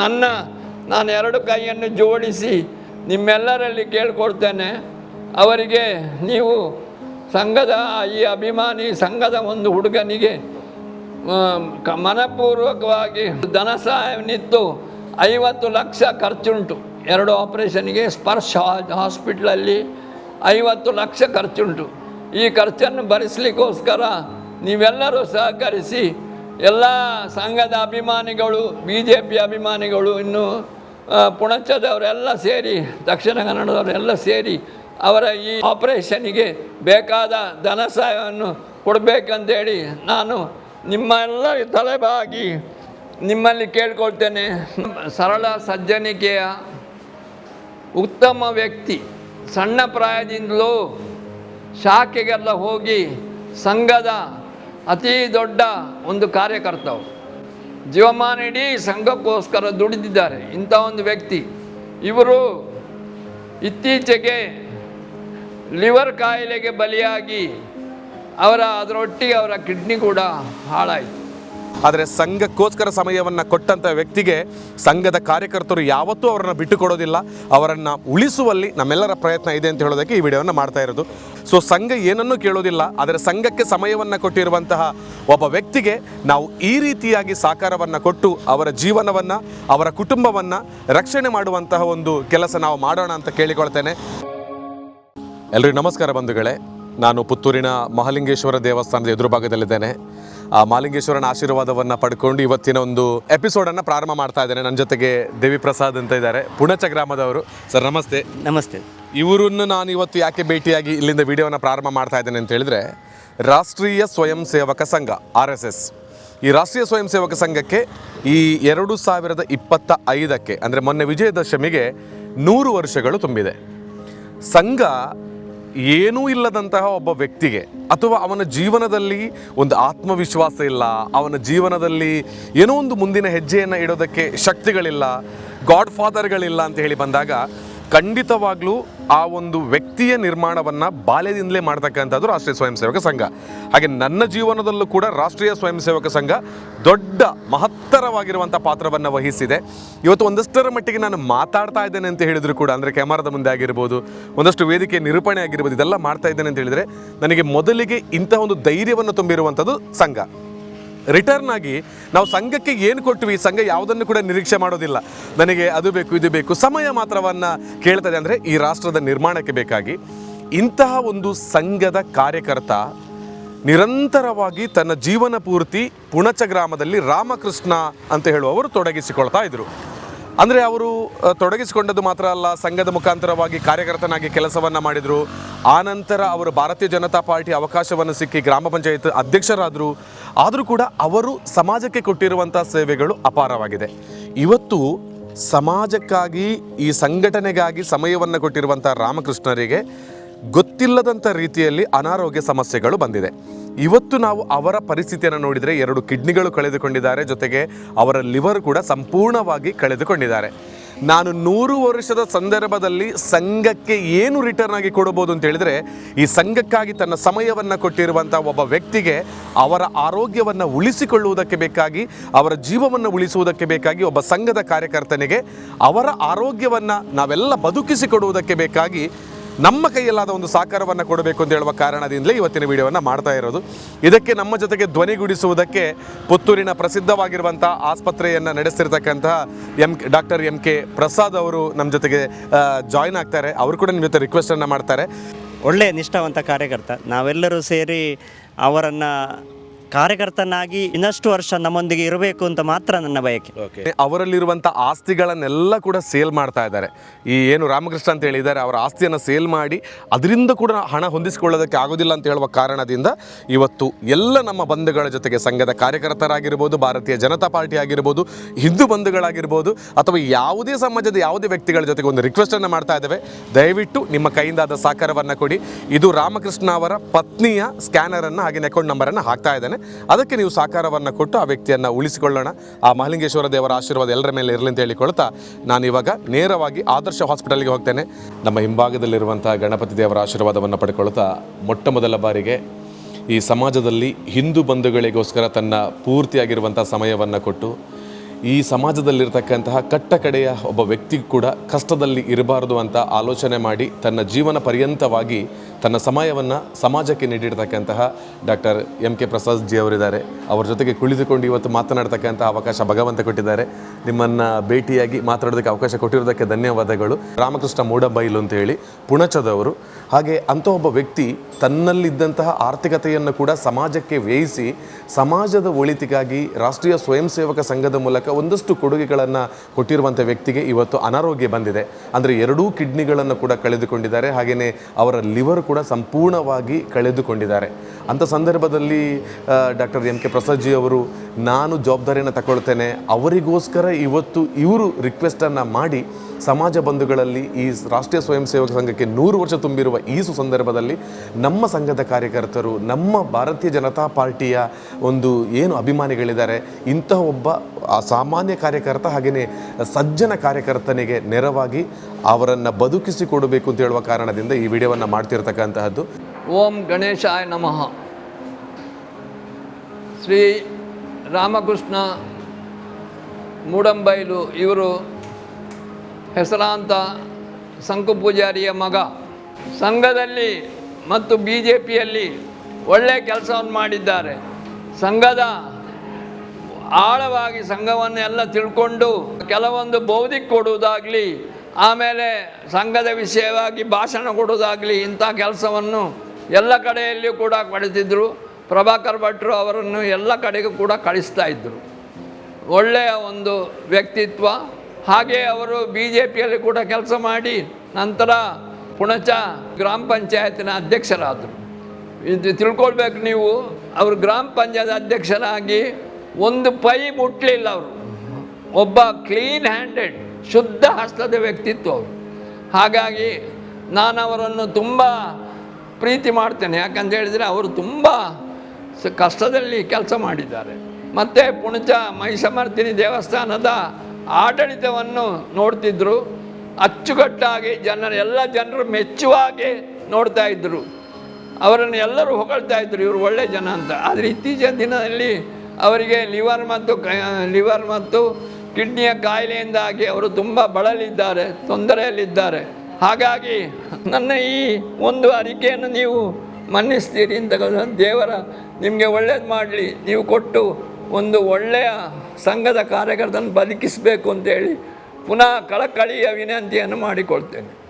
ನನ್ನ, ನಾನು ಎರಡು ಕೈಯನ್ನು ಜೋಡಿಸಿ ನಿಮ್ಮೆಲ್ಲರಲ್ಲಿ ಕೇಳ್ಕೊಡ್ತೇನೆ ಅವರಿಗೆ ನೀವು ಸಂಘದ, ಈ ಅಭಿಮಾನಿ ಸಂಘದ ಒಂದು ಹುಡುಗನಿಗೆ ಮನಪೂರ್ವಕವಾಗಿ ಧನ ಸಹಾಯವನ್ನಿತ್ತು ಐವತ್ತು ಲಕ್ಷ ಖರ್ಚುಂಟು. ಎರಡು ಆಪರೇಷನ್ಗೆ ಸ್ಪರ್ಶ ಹಾಸ್ಪಿಟ್ಲಲ್ಲಿ ಐವತ್ತು ಲಕ್ಷ ಖರ್ಚುಂಟು. ಈ ಖರ್ಚನ್ನು ಭರಿಸಲಿಕ್ಕೋಸ್ಕರ ನೀವೆಲ್ಲರೂ ಸಹಕರಿಸಿ ಎಲ್ಲ ಸಂಘದ ಅಭಿಮಾನಿಗಳು ಬಿ ಜೆ ಪಿ ಅಭಿಮಾನಿಗಳು, ಇನ್ನು ಪುಣಚದವರೆಲ್ಲ ಸೇರಿ, ದಕ್ಷಿಣ ಕನ್ನಡದವರೆಲ್ಲ ಸೇರಿ ಅವರ ಈ ಆಪರೇಷನಿಗೆ ಬೇಕಾದ ಧನ ಸಹಾಯವನ್ನು ಕೊಡಬೇಕಂತೇಳಿ ನಾನು ನಿಮ್ಮ ಎಲ್ಲ ತಲೆಬಾಗಿ ನಿಮ್ಮಲ್ಲಿ ಕೇಳ್ಕೊಳ್ತೇನೆ. ಸರಳ ಸಜ್ಜನಿಕೆಯ ಉತ್ತಮ ವ್ಯಕ್ತಿ, ಸಣ್ಣ ಪ್ರಾಯದಿಂದಲೂ ಶಾಖೆಗೆಲ್ಲ ಹೋಗಿ ಸಂಘದ ಅತಿ ದೊಡ್ಡ ಒಂದು ಕಾರ್ಯಕರ್ತವು ಜೀವಮಾನ ಇಡೀ ಸಂಘಕ್ಕೋಸ್ಕರ ದುಡಿದಿದ್ದಾರೆ. ಇಂಥ ಒಂದು ವ್ಯಕ್ತಿ. ಇವರು ಇತ್ತೀಚೆಗೆ ಲಿವರ್ ಕಾಯಿಲೆಗೆ ಬಲಿಯಾಗಿ ಅವರ ಅದರೊಟ್ಟಿಗೆ ಅವರ ಕಿಡ್ನಿ ಕೂಡ ಹಾಳಾಯಿತು. ಆದರೆ ಸಂಘಕ್ಕೋಸ್ಕರ ಸಮಯವನ್ನು ಕೊಟ್ಟಂಥ ವ್ಯಕ್ತಿಗೆ ಸಂಘದ ಕಾರ್ಯಕರ್ತರು ಯಾವತ್ತೂ ಅವರನ್ನು ಬಿಟ್ಟು ಕೊಡೋದಿಲ್ಲ ಅವರನ್ನು ಉಳಿಸುವಲ್ಲಿ ನಮ್ಮೆಲ್ಲರ ಪ್ರಯತ್ನ ಇದೆ ಅಂತ ಹೇಳೋದಕ್ಕೆ ಈ ವಿಡಿಯೋವನ್ನು ಮಾಡ್ತಾ ಇರೋದು. ಸೊ ಸಂಘ ಏನನ್ನೂ ಕೇಳೋದಿಲ್ಲ, ಆದರೆ ಸಂಘಕ್ಕೆ ಸಮಯವನ್ನು ಕೊಟ್ಟಿರುವಂತಹ ಒಬ್ಬ ವ್ಯಕ್ತಿಗೆ ನಾವು ಈ ರೀತಿಯಾಗಿ ಸಾಕಾರವನ್ನು ಕೊಟ್ಟು ಅವರ ಜೀವನವನ್ನು, ಅವರ ಕುಟುಂಬವನ್ನು ರಕ್ಷಣೆ ಮಾಡುವಂತಹ ಒಂದು ಕೆಲಸ ನಾವು ಮಾಡೋಣ ಅಂತ ಕೇಳಿಕೊಳ್ತೇನೆ. ಎಲ್ರಿಗೂ ನಮಸ್ಕಾರ ಬಂಧುಗಳೇ. ನಾನು ಪುತ್ತೂರಿನ ಮಹಾಲಿಂಗೇಶ್ವರ ದೇವಸ್ಥಾನದ ಎದುರು ಭಾಗದಲ್ಲಿದ್ದೇನೆ ಆ ಮಾಲಿಂಗೇಶ್ವರನ ಆಶೀರ್ವಾದವನ್ನು ಪಡ್ಕೊಂಡು ಇವತ್ತಿನ ಒಂದು ಎಪಿಸೋಡನ್ನು ಪ್ರಾರಂಭ ಮಾಡ್ತಾ ಇದ್ದೇನೆ. ನನ್ನ ಜೊತೆಗೆ ದೇವಿ ಪ್ರಸಾದ್ ಅಂತ ಇದ್ದಾರೆ. ಪುಣಚ ಗ್ರಾಮದವರು. ಸರ್ ನಮಸ್ತೆ. ನಮಸ್ತೆ. ಇವರನ್ನು ನಾನು ಇವತ್ತು ಯಾಕೆ ಭೇಟಿಯಾಗಿ ಇಲ್ಲಿಂದ ವಿಡಿಯೋನ ಪ್ರಾರಂಭ ಮಾಡ್ತಾ ಇದ್ದೇನೆ ಅಂತ ಹೇಳಿದ್ರೆ ರಾಷ್ಟ್ರೀಯ ಸ್ವಯಂ ಸೇವಕ ಸಂಘ ಆರ್ ಎಸ್ ಎಸ್. ಈ ರಾಷ್ಟ್ರೀಯ ಸ್ವಯಂ ಸೇವಕ ಸಂಘಕ್ಕೆ ಈ ಎರಡು ಸಾವಿರದ ಇಪ್ಪತ್ತ ಐದಕ್ಕೆ ಅಂದರೆ ಮೊನ್ನೆ ವಿಜಯದಶಮಿಗೆ ನೂರು ವರ್ಷಗಳು ತುಂಬಿದೆ. ಸಂಘ ಏನೂ ಇಲ್ಲದಂತಹ ಒಬ್ಬ ವ್ಯಕ್ತಿಗೆ ಅಥವಾ ಅವನ ಜೀವನದಲ್ಲಿ ಒಂದು ಆತ್ಮವಿಶ್ವಾಸ ಇಲ್ಲ, ಅವನ ಜೀವನದಲ್ಲಿ ಏನೋ ಒಂದು ಮುಂದಿನ ಹೆಜ್ಜೆಯನ್ನು ಇಡೋದಕ್ಕೆ ಶಕ್ತಿಗಳಿಲ್ಲ ಗಾಡ್ ಫಾದರ್ಗಳಿಲ್ಲ ಅಂತ ಹೇಳಿ ಬಂದಾಗ ಖಂಡಿತವಾಗ್ಲೂ ಆ ಒಂದು ವ್ಯಕ್ತಿಯ ನಿರ್ಮಾಣವನ್ನು ಬಾಲ್ಯದಿಂದಲೇ ಮಾಡ್ತಕ್ಕಂಥದ್ದು ರಾಷ್ಟ್ರೀಯ ಸ್ವಯಂ ಸೇವಕ ಸಂಘ. ಹಾಗೆ ನನ್ನ ಜೀವನದಲ್ಲೂ ಕೂಡ ರಾಷ್ಟ್ರೀಯ ಸ್ವಯಂ ಸೇವಕ ಸಂಘ ದೊಡ್ಡ ಮಹತ್ತರವಾಗಿರುವಂಥ ಪಾತ್ರವನ್ನು ವಹಿಸಿದೆ. ಇವತ್ತು ಒಂದಷ್ಟರ ಮಟ್ಟಿಗೆ ನಾನು ಮಾತಾಡ್ತಾ ಇದ್ದೇನೆ ಅಂತ ಹೇಳಿದ್ರು ಕೂಡ, ಅಂದರೆ ಕ್ಯಾಮರಾದ ಮುಂದೆ ಆಗಿರ್ಬೋದು, ಒಂದಷ್ಟು ವೇದಿಕೆ ನಿರೂಪಣೆ ಆಗಿರ್ಬೋದು, ಇದೆಲ್ಲ ಮಾಡ್ತಾ ಇದ್ದೇನೆ ಅಂತ ಹೇಳಿದರೆ, ನನಗೆ ಮೊದಲಿಗೆ ಇಂತಹ ಒಂದು ಧೈರ್ಯವನ್ನು ತುಂಬಿರುವಂಥದ್ದು ಸಂಘ. ರಿಟರ್ನ್ ಆಗಿ ನಾವು ಸಂಘಕ್ಕೆ ಏನು ಕೊಟ್ವಿ ಸಂಘ ಯಾವುದನ್ನು ಕೂಡ ನಿರೀಕ್ಷೆ ಮಾಡೋದಿಲ್ಲ. ನನಗೆ ಅದು ಬೇಕು, ಇದು ಬೇಕು, ಸಮಯ ಮಾತ್ರವನ್ನು ಕೇಳ್ತದೆ ಅಂದರೆ ಈ ರಾಷ್ಟ್ರದ ನಿರ್ಮಾಣಕ್ಕೆ ಬೇಕಾಗಿ ಇಂತಹ ಒಂದು ಸಂಘದ ಕಾರ್ಯಕರ್ತ ನಿರಂತರವಾಗಿ ತನ್ನ ಜೀವನ ಪೂರ್ತಿ ಪುಣಚ ಗ್ರಾಮದಲ್ಲಿ ರಾಮಕೃಷ್ಣ ಅಂತ ಹೇಳುವವರು ತೊಡಗಿಸಿಕೊಳ್ತಾ ಇದ್ರು. ಅಂದರೆ ಅವರು ತೊಡಗಿಸಿಕೊಂಡದ್ದು ಮಾತ್ರ ಅಲ್ಲ, ಸಂಘದ ಮುಖಾಂತರವಾಗಿ ಕಾರ್ಯಕರ್ತನಾಗಿ ಕೆಲಸವನ್ನು ಮಾಡಿದರು. ಆನಂತರ ಅವರು ಭಾರತೀಯ ಜನತಾ ಪಾರ್ಟಿ ಅವಕಾಶವನ್ನು ಸಿಕ್ಕಿ ಗ್ರಾಮ ಪಂಚಾಯತ್ ಅಧ್ಯಕ್ಷರಾದರು. ಆದರೂ ಕೂಡ ಅವರು ಸಮಾಜಕ್ಕೆ ಕೊಟ್ಟಿರುವಂಥ ಸೇವೆಗಳು ಅಪಾರವಾಗಿದೆ. ಇವತ್ತು ಸಮಾಜಕ್ಕಾಗಿ, ಈ ಸಂಘಟನೆಗಾಗಿ ಸಮಯವನ್ನು ಕೊಟ್ಟಿರುವಂಥ ರಾಮಕೃಷ್ಣರಿಗೆ ಗೊತ್ತಿಲ್ಲದಂಥ ರೀತಿಯಲ್ಲಿ ಅನಾರೋಗ್ಯ ಸಮಸ್ಯೆಗಳು ಬಂದಿದೆ. ಇವತ್ತು ನಾವು ಅವರ ಪರಿಸ್ಥಿತಿಯನ್ನು ನೋಡಿದರೆ ಎರಡು ಕಿಡ್ನಿಗಳು ಕಳೆದುಕೊಂಡಿದ್ದಾರೆ, ಜೊತೆಗೆ ಅವರ ಲಿವರ್ ಕೂಡ ಸಂಪೂರ್ಣವಾಗಿ ಕಳೆದುಕೊಂಡಿದ್ದಾರೆ. ನಾನು ನೂರು ವರ್ಷದ ಸಂದರ್ಭದಲ್ಲಿ ಸಂಘಕ್ಕೆ ಏನು ರಿಟರ್ನ್ ಆಗಿ ಕೊಡಬಹುದು ಅಂತ ಹೇಳಿದರೆ, ಈ ಸಂಘಕ್ಕಾಗಿ ತನ್ನ ಸಮಯವನ್ನು ಕೊಟ್ಟಿರುವಂಥ ಒಬ್ಬ ವ್ಯಕ್ತಿಗೆ ಅವರ ಆರೋಗ್ಯವನ್ನು ಉಳಿಸಿಕೊಳ್ಳುವುದಕ್ಕೆ ಬೇಕಾಗಿ, ಅವರ ಜೀವವನ್ನು ಉಳಿಸುವುದಕ್ಕೆ ಬೇಕಾಗಿ ಒಬ್ಬ ಸಂಘದ ಕಾರ್ಯಕರ್ತನಿಗೆ ಅವರ ಆರೋಗ್ಯವನ್ನು ನಾವೆಲ್ಲ ಬದುಕಿಸಿಕೊಡುವುದಕ್ಕೆ ಬೇಕಾಗಿ ನಮ್ಮ ಕೈಯಲ್ಲಾದ ಒಂದು ಸಾಕಾರವನ್ನು ಕೊಡಬೇಕು ಅಂತ ಹೇಳುವ ಕಾರಣದಿಂದಲೇ ಇವತ್ತಿನ ವಿಡಿಯೋವನ್ನು ಮಾಡ್ತಾ ಇರೋದು. ಇದಕ್ಕೆ ನಮ್ಮ ಜೊತೆಗೆ ಧ್ವನಿಗೂಡಿಸುವುದಕ್ಕೆ ಪುತ್ತೂರಿನ ಪ್ರಸಿದ್ಧವಾಗಿರುವಂಥ ಆಸ್ಪತ್ರೆಯನ್ನು ನಡೆಸ್ತಿರ್ತಕ್ಕಂತಹ M doctor M K Prasad ಅವರು ನಮ್ಮ ಜೊತೆಗೆ ಜಾಯ್ನ್ ಆಗ್ತಾರೆ. ಅವರು ಕೂಡ ನಿಮ್ಮ ಜೊತೆ ರಿಕ್ವೆಸ್ಟನ್ನು ಮಾಡ್ತಾರೆ. ಒಳ್ಳೆಯ ನಿಷ್ಠಾವಂತ ಕಾರ್ಯಕರ್ತ. ನಾವೆಲ್ಲರೂ ಸೇರಿ ಅವರನ್ನು ಕಾರ್ಯಕರ್ತನಾಗಿ ಇನ್ನಷ್ಟು ವರ್ಷ ನಮ್ಮೊಂದಿಗೆ ಇರಬೇಕು ಅಂತ ಮಾತ್ರ ನನ್ನ ಬಯಕೆ. ಅವರಲ್ಲಿರುವಂಥ ಆಸ್ತಿಗಳನ್ನೆಲ್ಲ ಕೂಡ ಸೇಲ್ ಮಾಡ್ತಾ ಇದ್ದಾರೆ. ಈ ಏನು ರಾಮಕೃಷ್ಣ ಅಂತ ಹೇಳಿದ್ದಾರೆ, ಅವರ ಆಸ್ತಿಯನ್ನು ಸೇಲ್ ಮಾಡಿ ಅದರಿಂದ ಕೂಡ ಹಣ ಹೊಂದಿಸಿಕೊಳ್ಳೋದಕ್ಕೆ ಆಗೋದಿಲ್ಲ ಅಂತ ಹೇಳುವ ಕಾರಣದಿಂದ ಇವತ್ತು ಎಲ್ಲ ನಮ್ಮ ಬಂಧುಗಳ ಜೊತೆಗೆ ಸಂಘದ ಕಾರ್ಯಕರ್ತರಾಗಿರ್ಬೋದು, ಭಾರತೀಯ ಜನತಾ ಪಾರ್ಟಿ ಆಗಿರ್ಬೋದು, ಹಿಂದೂ ಬಂಧುಗಳಾಗಿರ್ಬೋದು, ಅಥವಾ ಯಾವುದೇ ಸಮಾಜದ ಯಾವುದೇ ವ್ಯಕ್ತಿಗಳ ಜೊತೆಗೆ ಒಂದು ರಿಕ್ವೆಸ್ಟನ್ನು ಮಾಡ್ತಾ ಇದ್ದೇವೆ. ದಯವಿಟ್ಟು ನಿಮ್ಮ ಕೈಯಿಂದಾದ ಸಹಕಾರವನ್ನು ಕೊಡಿ. ಇದು ರಾಮಕೃಷ್ಣ ಅವರ ಪತ್ನಿಯ ಸ್ಕ್ಯಾನರನ್ನು ಹಾಗೆ ಅಕೌಂಟ್ ನಂಬರನ್ನು ಹಾಕ್ತಾ ಇದ್ದಾನೆ. ಅದಕ್ಕೆ ನೀವು ಸಹಕಾರವನ್ನು ಕೊಟ್ಟು ಆ ವ್ಯಕ್ತಿಯನ್ನು ಉಳಿಸಿಕೊಳ್ಳೋಣ. ಆ ಮಹಲಿಂಗೇಶ್ವರ ದೇವರ ಆಶೀರ್ವಾದ ಎಲ್ಲರ ಮೇಲೆ ಇರಲಿ ಅಂತ ಹೇಳಿಕೊಳ್ತಾ ನಾನು ಇವಾಗ ನೇರವಾಗಿ ಆದರ್ಶ ಹಾಸ್ಪಿಟಲ್ಗೆ ಹೋಗ್ತೇನೆ. ನಮ್ಮ ಹಿಂಭಾಗದಲ್ಲಿರುವಂಥ ಗಣಪತಿ ದೇವರ ಆಶೀರ್ವಾದವನ್ನು ಪಡ್ಕೊಳ್ತಾ ಮೊಟ್ಟ ಮೊದಲ ಬಾರಿಗೆ ಈ ಸಮಾಜದಲ್ಲಿ ಹಿಂದೂ ಬಂಧುಗಳಿಗೋಸ್ಕರ ತನ್ನ ಪೂರ್ತಿಯಾಗಿರುವಂಥ ಸಮಯವನ್ನು ಕೊಟ್ಟು ಈ ಸಮಾಜದಲ್ಲಿರ್ತಕ್ಕಂತಹ ಕಟ್ಟ ಕಡೆಯ ಒಬ್ಬ ವ್ಯಕ್ತಿ ಕೂಡ ಕಷ್ಟದಲ್ಲಿ ಇರಬಾರದು ಅಂತ ಆಲೋಚನೆ ಮಾಡಿ ತನ್ನ ಜೀವನ ಪರ್ಯಂತವಾಗಿ ತನ್ನ ಸಮಯವನ್ನು ಸಮಾಜಕ್ಕೆ ನೀಡಿರ್ತಕ್ಕಂತಹ doctor M K Prasad ji ಅವರಿದ್ದಾರೆ. ಅವರ ಜೊತೆಗೆ ಕುಳಿತುಕೊಂಡು ಇವತ್ತು ಮಾತನಾಡ್ತಕ್ಕಂಥ ಅವಕಾಶ ಭಗವಂತ ಕೊಟ್ಟಿದ್ದಾರೆ. ನಿಮ್ಮನ್ನು ಭೇಟಿಯಾಗಿ ಮಾತಾಡೋದಕ್ಕೆ ಅವಕಾಶ ಕೊಟ್ಟಿರೋದಕ್ಕೆ ಧನ್ಯವಾದಗಳು. ರಾಮಕೃಷ್ಣ ಮೂಡಬೈಲು ಅಂತ ಹೇಳಿ ಪುಣಚದವರು. ಹಾಗೆ ಅಂಥ ಒಬ್ಬ ವ್ಯಕ್ತಿ ತನ್ನಲ್ಲಿದ್ದಂತಹ ಆರ್ಥಿಕತೆಯನ್ನು ಕೂಡ ಸಮಾಜಕ್ಕೆ ವ್ಯಯಿಸಿ ಸಮಾಜದ ಒಳಿತಿಗಾಗಿ ರಾಷ್ಟ್ರೀಯ ಸ್ವಯಂ ಸೇವಕ ಸಂಘದ ಮೂಲಕ ಒಂದಷ್ಟು ಕೊಡುಗೆಗಳನ್ನು ಕೊಟ್ಟಿರುವಂಥ ವ್ಯಕ್ತಿಗೆ ಇವತ್ತು ಅನಾರೋಗ್ಯ ಬಂದಿದೆ. ಅಂದರೆ ಎರಡೂ ಕಿಡ್ನಿಗಳನ್ನು ಕೂಡ ಕಳೆದುಕೊಂಡಿದ್ದಾರೆ. ಹಾಗೆಯೇ ಅವರ ಲಿವರ್ ಕೂಡ ಸಂಪೂರ್ಣವಾಗಿ ಕಳೆದುಕೊಂಡಿದ್ದಾರೆ. ಅಂಥ ಸಂದರ್ಭದಲ್ಲಿ doctor M K Prasad ji ಅವರು ನಾನು ಜವಾಬ್ದಾರಿಯನ್ನು ತಗೊಳ್ತೇನೆ. ಅವರಿಗೋಸ್ಕರ ಇವತ್ತು ಇವರು ರಿಕ್ವೆಸ್ಟನ್ನು ಮಾಡಿ ಸಮಾಜ ಬಂಧುಗಳಲ್ಲಿ ಈ ರಾಷ್ಟ್ರೀಯ ಸ್ವಯಂ ಸೇವಕ ಸಂಘಕ್ಕೆ ನೂರು ವರ್ಷ ತುಂಬಿರುವ ಈ ಸುಸಂದರ್ಭದಲ್ಲಿ ನಮ್ಮ ಸಂಘದ ಕಾರ್ಯಕರ್ತರು, ನಮ್ಮ ಭಾರತೀಯ ಜನತಾ ಪಾರ್ಟಿಯ ಒಂದು ಏನು ಅಭಿಮಾನಿಗಳಿದ್ದಾರೆ, ಇಂತಹ ಒಬ್ಬ ಸಾಮಾನ್ಯ ಕಾರ್ಯಕರ್ತ ಹಾಗೆಯೇ ಸಜ್ಜನ ಕಾರ್ಯಕರ್ತನಿಗೆ ನೆರವಾಗಿ ಅವರನ್ನು ಬದುಕಿಸಿ ಕೊಡಬೇಕು ಅಂತ ಹೇಳುವ ಕಾರಣದಿಂದ ಈ ವಿಡಿಯೋವನ್ನು ಮಾಡ್ತಿರ್ತಕ್ಕಂತಹದ್ದು. ಓಂ ಗಣೇಶಾಯ ನಮಃ. ಶ್ರೀ ರಾಮಕೃಷ್ಣ, ಮೂಡಂಬೈಲು, ಇವರು ಹೆಸರಾಂತ ಸಂಕು ಪೂಜಾರಿಯ ಮಗ. ಸಂಘದಲ್ಲಿ ಮತ್ತು ಬಿ ಜೆ ಪಿಯಲ್ಲಿ ಒಳ್ಳೆಯ ಕೆಲಸವನ್ನು ಮಾಡಿದ್ದಾರೆ. ಸಂಘದ ಆಳವಾಗಿ ಸಂಘವನ್ನೆಲ್ಲ ತಿಳ್ಕೊಂಡು ಕೆಲವೊಂದು ಬೌದ್ಧಿಕ ಕೊಡುವುದಾಗಲಿ, ಆಮೇಲೆ ಸಂಘದ ವಿಷಯವಾಗಿ ಭಾಷಣ ಕೊಡುವುದಾಗಲಿ ಇಂಥ ಕೆಲಸವನ್ನು ಎಲ್ಲ ಕಡೆಯಲ್ಲಿಯೂ ಕೂಡ ಕಳಿಸಿದ್ರು ಪ್ರಭಾಕರ್ ಭಟ್ರು ಅವರನ್ನು ಎಲ್ಲ ಕಡೆಗೂ ಕೂಡ ಕಳಿಸ್ತಾ ಇದ್ದರು ಒಳ್ಳೆಯ ಒಂದು ವ್ಯಕ್ತಿತ್ವ. ಹಾಗೆ ಅವರು ಬಿ ಜೆ ಪಿಯಲ್ಲಿ ಕೂಡ ಕೆಲಸ ಮಾಡಿ ನಂತರ ಪುಣಚ ಗ್ರಾಮ ಪಂಚಾಯತಿನ ಅಧ್ಯಕ್ಷರಾದರು. ಇದು ತಿಳ್ಕೊಳ್ಬೇಕು ನೀವು, ಅವರು ಗ್ರಾಮ ಪಂಚಾಯತ್ ಅಧ್ಯಕ್ಷರಾಗಿ ಒಂದು ಪೈ ಮುಟ್ಲಿಲ್ಲ ಅವರು. ಒಬ್ಬ ಕ್ಲೀನ್ ಹ್ಯಾಂಡೆಡ್ ಶುದ್ಧ ಹಸ್ತದ ವ್ಯಕ್ತಿತ್ವ ಅವರು. ಹಾಗಾಗಿ ನಾನು ಅವರನ್ನು ತುಂಬ ಪ್ರೀತಿ ಮಾಡ್ತೇನೆ. ಯಾಕಂತ ಹೇಳಿದರೆ ಅವರು ತುಂಬ ಕಷ್ಟದಲ್ಲಿ ಕೆಲಸ ಮಾಡಿದ್ದಾರೆ. ಮತ್ತು ಪುಣಚ ಮಹಿಷಮರ್ದಿನಿ ದೇವಸ್ಥಾನದ ಆಡಳಿತವನ್ನು ನೋಡ್ತಿದ್ದರು ಅಚ್ಚುಕಟ್ಟಾಗಿ ಜನರ ಎಲ್ಲ ಜನರು ಮೆಚ್ಚುವಾಗೆ ನೋಡ್ತಾ ಇದ್ದರು ಅವರನ್ನು ಎಲ್ಲರೂ ಹೊಗಳ್ತಾ ಇದ್ದರು ಇವರು ಒಳ್ಳೆ ಜನ ಅಂತ. ಆದರೆ ಇತ್ತೀಚಿನ ದಿನದಲ್ಲಿ ಅವರಿಗೆ ಲಿವರ್ ಮತ್ತು ಲಿವರ್ ಮತ್ತು ಕಿಡ್ನಿಯ ಕಾಯಿಲೆಯಿಂದಾಗಿ ಅವರು ತುಂಬ ಬಳಲಿದ್ದಾರೆ, ತೊಂದರೆಯಲ್ಲಿದ್ದಾರೆ. ಹಾಗಾಗಿ ನನ್ನ ಈ ಒಂದು ಅರಿಕೆಯನ್ನು ನೀವು ಮನ್ನಿಸ್ತೀರಿ ಅಂತ ದೇವರ, ನಿಮಗೆ ಒಳ್ಳೇದು ಮಾಡಲಿ. ನೀವು ಕೊಟ್ಟು ಒಂದು ಒಳ್ಳೆಯ ಸಂಘದ ಕಾರ್ಯಕರ್ತನ ಬದುಕಿಸಬೇಕು ಅಂತೇಳಿ ಪುನಃ ಕಳಕಳಿಯ ವಿನಂತಿಯನ್ನು ಮಾಡಿಕೊಳ್ತೇನೆ.